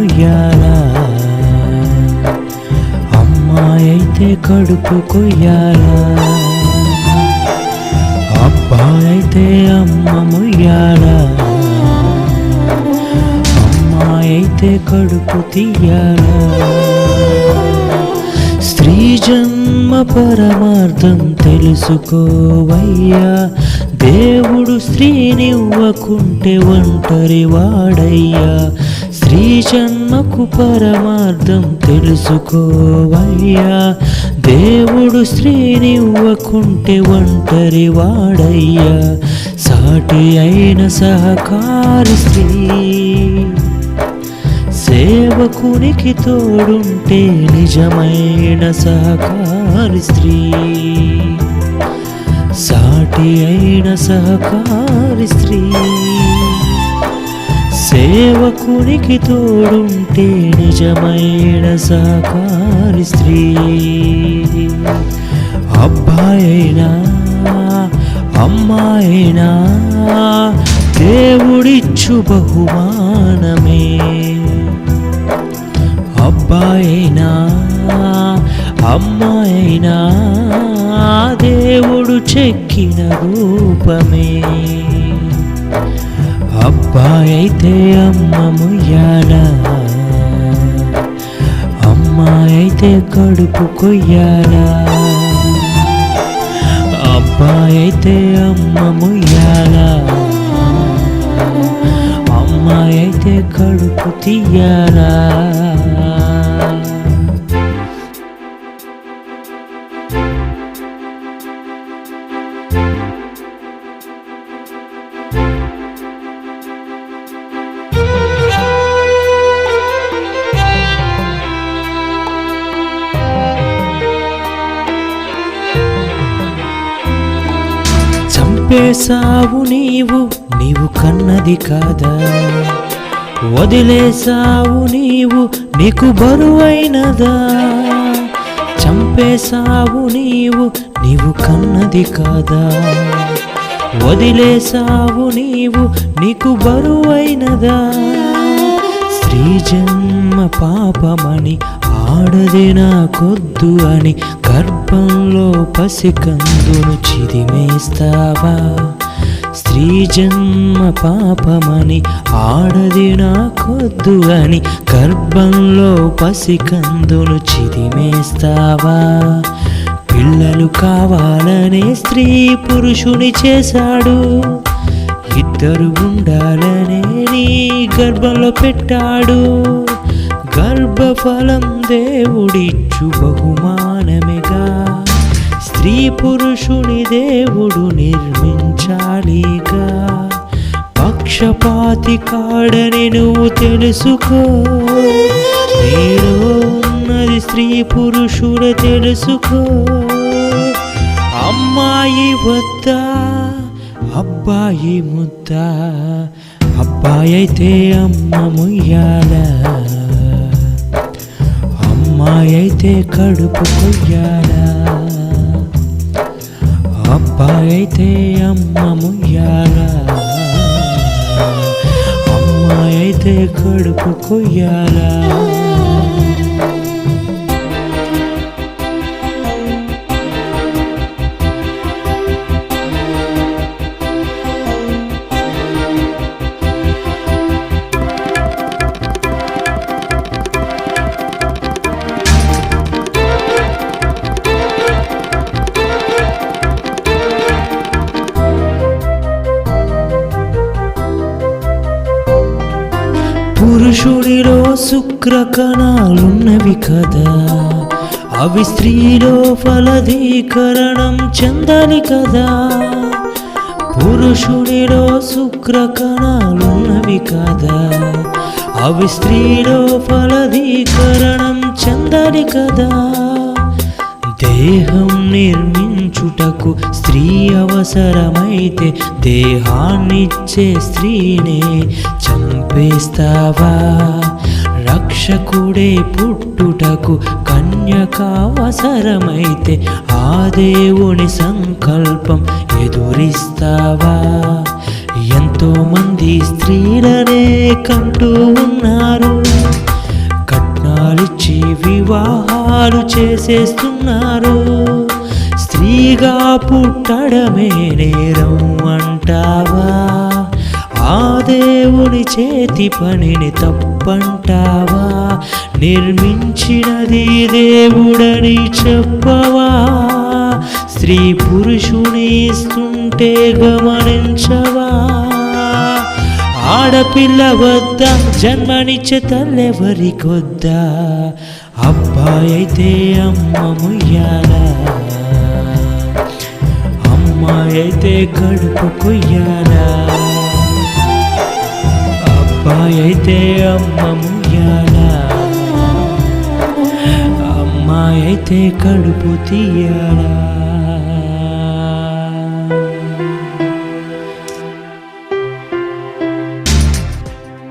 ఉయ్యాలా అమ్మాయైతే కడుపు కొయ్యాలా. అబ్బాయైతే అమ్మ ముయ్యాలా అమ్మాయైతే కడుపు తీయాలా. స్త్రీ జన్మ పరమార్థం తెలుసుకోవయ్యా. దేవుడు స్త్రీనివ్వకుంటే ఒంటరి వాడయ్యా. స్త్రీ జన్మకు పరమార్థం తెలుసుకోవయ్యా. దేవుడు స్త్రీనివ్వకుంటే ఒంటరి వాడయ్యా. సాటి అయిన సహకారి స్త్రీ. సేవకునికి తోడుంటే నిజమైన సహకారి స్త్రీ. సాటి అయిన సహకారి స్త్రీ. సేవకునికి తోడుంటే నిజమైన సహకారి స్త్రీ. అబ్బాయినా అమ్మాయినా దేవుడిచ్చు బహుమానమే. అబ్బాయినా అమ్మాయినా దేవుడు చెక్కిన రూపమే. అబ్బాయితే అమ్మ ముయ్యాలా అయితే కడుపు కొయ్యాలా? అబ్బాయితే అమ్మ ముయ్యాలా అయితే కడుపు తీయాలా? చంపేశావు నీవు నీవు కన్నది కాదా? వదిలేశావు నీవు నీకు బరువైనదా? చంపేశావు నీవు నీవు కన్నది కాదా? వదిలేశావు నీవు నీకు బరువైనదా? స్త్రీ జన్మ పాపమని ఆడది నాకొద్దు అని గర్భంలో పసికందును చిదిమేస్తావా? స్త్రీ జన్మ పాపమని ఆడది నాకొద్దు అని గర్భంలో పసికందును చిదిమేస్తావా? పిల్లలు కావాలనే స్త్రీ పురుషుని చేశాడు. ఇద్దరు ఉండాలనే నీ గర్భంలో పెట్టాడు. గర్భఫలం దేవుడిచ్చు బహుమానమేగా. స్త్రీ పురుషుని దేవుడు నిర్మించాలిగా. పక్షపాతి కాడని నువ్వు తెలుసుకో. నీలో ఉన్నది స్త్రీ పురుషుల తెలుసుకో. అమ్మాయి వద్ద అబ్బాయి ముద్ద. అబ్బాయి అయితే అమ్మ ముయ్యాలా. అమ్మాయైతే అయితే కడుపు కొయ్యాలా అబ్బాయి అయితే అమ్మ ముయ్యాలా? అమ్మాయి అయితే కడుపు కొయ్యాలా? పురుషుడిలో శుక్ర కణాలున్నవి కదా. అవి స్త్రీలో ఫలదీకరణం చెందని కదా. పురుషుడిలో శుక్ర కణాలున్నవి కదా. అవి స్త్రీలో ఫలదీకరణం చెందని కదా. దేహం నిర్మించుటకు స్త్రీ అవసరమైతే దేహాన్నిచ్చే స్త్రీనే చంపేస్తావా? రక్షకుడే పుట్టుటకు కన్యక అవసరమైతే ఆ దేవుని సంకల్పం ఎదురిస్తావా? ఎంతో మంది స్త్రీలనే కంటూ ఉన్నారు. వివాహాలు చేసేస్తున్నారు. స్త్రీగా పుట్టడమే నేరం అంటావా? ఆ దేవుని చేతి పనిని తప్పంటావా? నిర్మించినది దేవుడని చెప్పవా? స్త్రీ పురుషుని ఇస్తుంటే గమనించవా? ఆడపిల్ల వద్ద జన్మనిచ్చే తల్లెవరికొద్దా? అబ్బాయి అయితే అమ్మ ముయ్యాలా. అమ్మాయి అయితే కడుపు కొయ్యాలా. అబ్బాయి అయితే అమ్మ ముయ్యాలా. అమ్మాయి అయితే కడుపు తీయాలా.